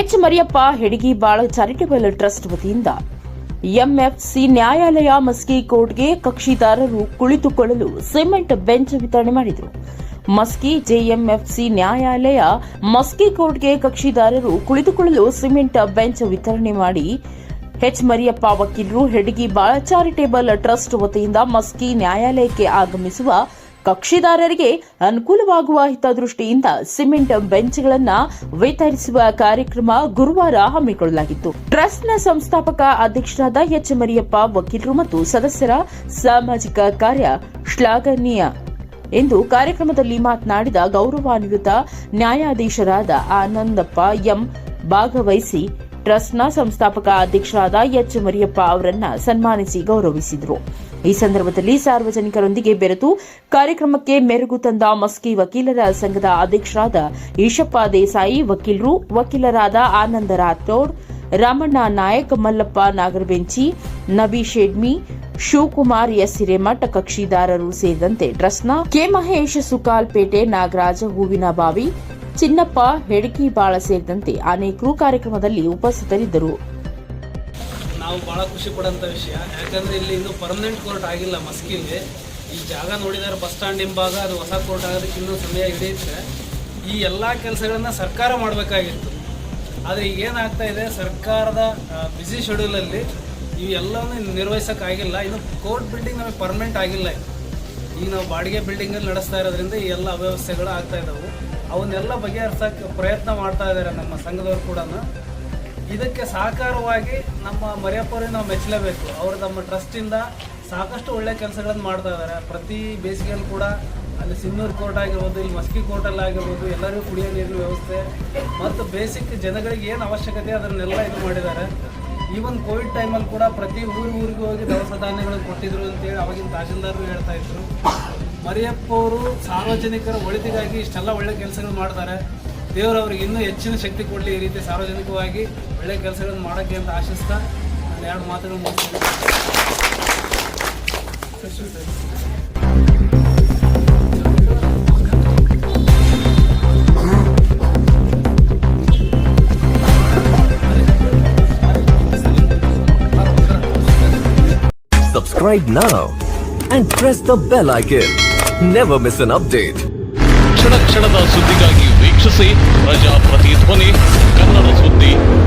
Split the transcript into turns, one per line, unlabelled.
H Mariyappa, ಹೆಡಗಿ ಬಾಳ charitable trust ವತಿಯಿಂದ MFC ನ್ಯಾಯಾಲಯ ಮಸ್ಕಿ ಕೋರ್ಟ್ಗೆ ಕಕ್ಷಿದಾರರು ಕುಳಿತುಕೊಳ್ಳಲು ಸಿಮೆಂಟ್ ಬೆಂಚ್ ವಿತರಣೆ ಮಾಡಿದರು. ಮಸ್ಕಿ ಜೆಎಂಎಫ್ಸಿ ನ್ಯಾಯಾಲಯ ಮಸ್ಕಿ ಕೋರ್ಟ್ಗೆ ಕಕ್ಷಿದಾರರು ಕುಳಿತುಕೊಳ್ಳಲು ಸಿಮೆಂಟ್ ಬೆಂಚ್ ವಿತರಣೆ ಮಾಡಿ, ಹೆಚ್ ಮರಿಯಪ್ಪ ವಕೀಲರು, ಹೆಡಗಿ ಬಾಳ ಚಾರಿಟೇಬಲ್ ಟ್ರಸ್ಟ್ ವತಿಯಿಂದ ಮಸ್ಕಿ ನ್ಯಾಯಾಲಯಕ್ಕೆ ಆಗಮಿಸುವ ಕಕ್ಷಿದಾರರಿಗೆ ಅನುಕೂಲವಾಗುವ ಹಿತದೃಷ್ಟಿಯಿಂದ ಸಿಮೆಂಟ್ ಬೆಂಚ್ಗಳನ್ನು ವಿತರಿಸುವ ಕಾರ್ಯಕ್ರಮ ಗುರುವಾರ ಹಮ್ಮಿಕೊಳ್ಳಲಾಗಿತ್ತು. ಟ್ರಸ್ಟ್ನ ಸಂಸ್ಥಾಪಕ ಅಧ್ಯಕ್ಷರಾದ ಎಚ್ ಮರಿಯಪ್ಪ ವಕೀಲರು ಮತ್ತು ಸದಸ್ಯರ ಸಾಮಾಜಿಕ ಕಾರ್ಯ ಶ್ಲಾಘನೀಯ ಎಂದು ಕಾರ್ಯಕ್ರಮದಲ್ಲಿ ಮಾತನಾಡಿದ ಗೌರವಾನ್ವಿತ ನ್ಯಾಯಾಧೀಶರಾದ ಆನಂದಪ್ಪ ಎಂ. ಭಾಗವಹಿಸಿ ಟ್ರಸ್ಟ್ನ ಸಂಸ್ಥಾಪಕ ಅಧ್ಯಕ್ಷರಾದ ಎಚ್ ಮರಿಯಪ್ಪ ಅವರನ್ನ ಸನ್ಮಾನಿಸಿ ಗೌರವಿಸಿದರು. ಈ ಸಂದರ್ಭದಲ್ಲಿ ಸಾರ್ವಜನಿಕರೊಂದಿಗೆ ಬೆರೆತು ಕಾರ್ಯಕ್ರಮಕ್ಕೆ ಮೆರುಗು ತಂದ ಮಸ್ಕಿ ವಕೀಲರ ಸಂಘದ ಅಧ್ಯಕ್ಷರಾದ ಈಶಪ್ಪ ದೇಸಾಯಿ, ವಕೀಲರು, ವಕೀಲರಾದ ಆನಂದ ರಾಥೋಡ್, ರಾಮಣ್ಣ ನಾಯಕ್, ಮಲ್ಲಪ್ಪ ನಾಗರಬೆಂಚಿ ನಬಿ ಶೆಡ್ಮಿ ಶಿವಕುಮಾರ್ ಎಸ್ ಹಿರೇಮಠ ಕಕ್ಷಿದಾರರು ಸೇರಿದಂತೆ ಟ್ರಸ್ಟ್ನ ಕೆ ಮಹೇಶ್ ಸುಕಾಲ್ಪೇಟೆ ನಾಗರಾಜ, ಹೂವಿನ ಬಾವಿ, ಚಿನ್ನಪ್ಪ ಹೆಡಕಿಬಾಳ ಸೇರಿದಂತೆ ಅನೇಕರು ಕಾರ್ಯಕ್ರಮದಲ್ಲಿ ಉಪಸ್ಥಿತರಿದ್ದರು.
ನಾವು ಭಾಳ ಖುಷಿ ಪಡೋಂಥ ವಿಷಯ. ಯಾಕಂದರೆ ಇಲ್ಲಿ ಇನ್ನೂ ಪರ್ಮನೆಂಟ್ ಕೋರ್ಟ್ ಆಗಿಲ್ಲ ಮಸ್ಕಿಲ್ಲಿ ಈ ಜಾಗ ನೋಡಿದರೆ, ಬಸ್ ಸ್ಟ್ಯಾಂಡ್ ಹಿಂಭಾಗ, ಅದು ಹೊಸ ಕೋರ್ಟ್ ಆಗೋದಕ್ಕೆ ಇನ್ನೂ ಸಮಯ ಹಿಡಿಯುತ್ತೆ. ಈ ಎಲ್ಲ ಕೆಲಸಗಳನ್ನ ಸರ್ಕಾರ ಮಾಡಬೇಕಾಗಿತ್ತು. ಆದರೆ ಈಗ ಏನಾಗ್ತಾ ಇದೆ, ಸರ್ಕಾರದ ಬ್ಯುಸಿ ಶೆಡ್ಯೂಲಲ್ಲಿ ಇವೆಲ್ಲವನ್ನು ನಿರ್ವಹಿಸೋಕ್ಕಾಗಿಲ್ಲ ಇನ್ನು ಕೋರ್ಟ್ ಬಿಲ್ಡಿಂಗ್ ನಮಗೆ ಪರ್ಮನೆಂಟ್ ಆಗಿಲ್ಲ. ಈಗ ನಾವು ಬಾಡಿಗೆ ಬಿಲ್ಡಿಂಗಲ್ಲಿ ನಡೆಸ್ತಾ ಇರೋದ್ರಿಂದ ಈ ಎಲ್ಲ ಅವ್ಯವಸ್ಥೆಗಳು ಆಗ್ತಾ ಇದ್ದಾವೆ ಅವನ್ನೆಲ್ಲ ಬಗೆಹರಿಸೋಕ್ಕೆ ಪ್ರಯತ್ನ ಮಾಡ್ತಾ ಇದ್ದಾರೆ ನಮ್ಮ ಸಂಘದವರು ಕೂಡ ಇದಕ್ಕೆ ಸಹಕಾರವಾಗಿ ನಮ್ಮ ಮರ್ಯಾಪುರಕ್ಕೆ ನಾವು ಮೆಚ್ಚಲೇಬೇಕು. ಅವರು ನಮ್ಮ ಟ್ರಸ್ಟಿಂದ ಸಾಕಷ್ಟು ಒಳ್ಳೆ ಕೆಲಸಗಳನ್ನು ಮಾಡ್ತಾ ಇದ್ದಾರೆ. ಪ್ರತಿ ಬೇಸಿಗೆಯಲ್ಲಿ ಕೂಡ ಅಲ್ಲಿ ಸಿನ್ನೂರು ಕೋರ್ಟ್ ಆಗಿರ್ಬೋದು, ಇಲ್ಲಿ ಮಸ್ಕಿ ಕೋರ್ಟಲ್ಲಿ ಆಗಿರ್ಬೋದು, ಎಲ್ಲರಿಗೂ ಕುಡಿಯೋ ನೀರಿನ ವ್ಯವಸ್ಥೆ ಮತ್ತು ಬೇಸಿಕ್ ಜನಗಳಿಗೆ ಏನು ಅವಶ್ಯಕತೆ ಅದನ್ನೆಲ್ಲ ಇದು ಮಾಡಿದ್ದಾರೆ. ಈವನ್ ಕೋವಿಡ್ ಟೈಮಲ್ಲಿ ಕೂಡ ಪ್ರತಿ ಊರಿಗೆ ಊರಿಗೆ ಹೋಗಿ ದವಸ ಧಾನ್ಯಗಳನ್ನು ಕೊಟ್ಟಿದ್ರು ಅಂತೇಳಿ ಅವಾಗಿನ ತಹಶೀಲ್ದಾರರು ಹೇಳ್ತಾ ಇದ್ರು. ಮರಿಯಪ್ಪ ಅವರು ಸಾರ್ವಜನಿಕರ ಒಳಿತಿಗಾಗಿ ಇಷ್ಟೆಲ್ಲ ಒಳ್ಳೆ ಕೆಲಸಗಳು ಮಾಡ್ತಾರೆ. ದೇವರು ಅವ್ರಿಗೆ ಇನ್ನೂ ಹೆಚ್ಚಿನ ಶಕ್ತಿ ಕೊಡಲಿ ಈ ರೀತಿ ಸಾರ್ವಜನಿಕವಾಗಿ ಒಳ್ಳೆ ಕೆಲಸಗಳನ್ನು ಮಾಡೋಕ್ಕೆ ಅಂತ ಆಶಿಸ್ತಾ ನಾನು ಎರಡು ಮಾತುಗಳು ಮುಗಿಸ್ತೀನಿ
Subscribe now and press the bell icon. Never miss an update.
ಕ್ಷಣ ಕ್ಷಣದ ಸುದ್ದಿಗಾಗಿ ವೀಕ್ಷಿಸಿ ಪ್ರಜಾಪ್ರತಿಧ್ವನಿ ಕನ್ನಡ ಸುದ್ದಿ ಮಾಧ್ಯಮ